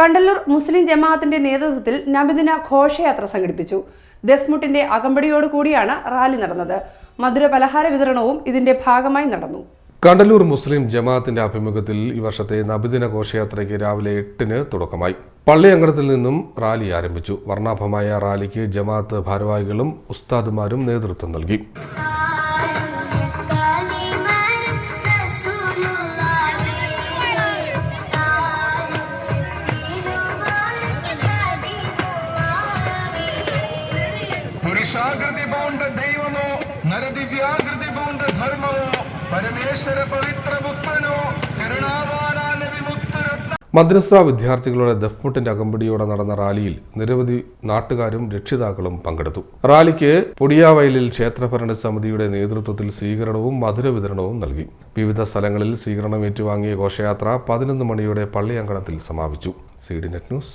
കണ്ടല്ലൂർ മുസ്ലിം ജമാഅത്തിന്റെ നേതൃത്വത്തിൽ നബിദിന ഘോഷയാത്ര സംഘടിപ്പിച്ചു. ദഫ്മുട്ടിന്റെ അകമ്പടിയോട് കൂടിയാണ് റാലി നടന്നത്. മധുര പലഹാര വിതരണവും ഇതിന്റെ ഭാഗമായി നടന്നു. കണ്ടല്ലൂർ മുസ്ലിം ജമാഅത്തിന്റെ ആഭിമുഖ്യത്തിൽ ഈ വർഷത്തെ നബിദിന ഘോഷയാത്രയ്ക്ക് രാവിലെ എട്ടിന് തുടക്കമായി. പള്ളിയങ്കണത്തിൽ നിന്നും റാലി ആരംഭിച്ചു. വർണാഭമായ റാലിക്ക് ജമാഅത്ത് ഭാരവാഹികളും ഉസ്താദുമാരും നേതൃത്വം നൽകി. പുരുഷാകൃതി പൂണ്ട ദൈവമോ? നരദിവ്യാകൃതി പൂണ്ട ധർമ്മമോ? പരമേശ്വര പവിത്ര പുത്രനോ? മദ്രസ വിദ്യാർത്ഥികളുടെ ദഫ്മുട്ടിന്റെ അകമ്പടിയോടെ നടന്ന റാലിയിൽ നിരവധി നാട്ടുകാരും രക്ഷിതാക്കളും പങ്കെടുത്തു. റാലിക്ക് പൊടിയാവയലിൽ ക്ഷേത്രഭരണ സമിതിയുടെ നേതൃത്വത്തിൽ സ്വീകരണവും മധുര വിതരണവും നൽകി. വിവിധ സ്ഥലങ്ങളിൽ സ്വീകരണം ഏറ്റുവാങ്ങിയ ഘോഷയാത്ര പതിനൊന്ന് മണിയോടെ പള്ളിയങ്കണത്തിൽ സമാപിച്ചു. C D net news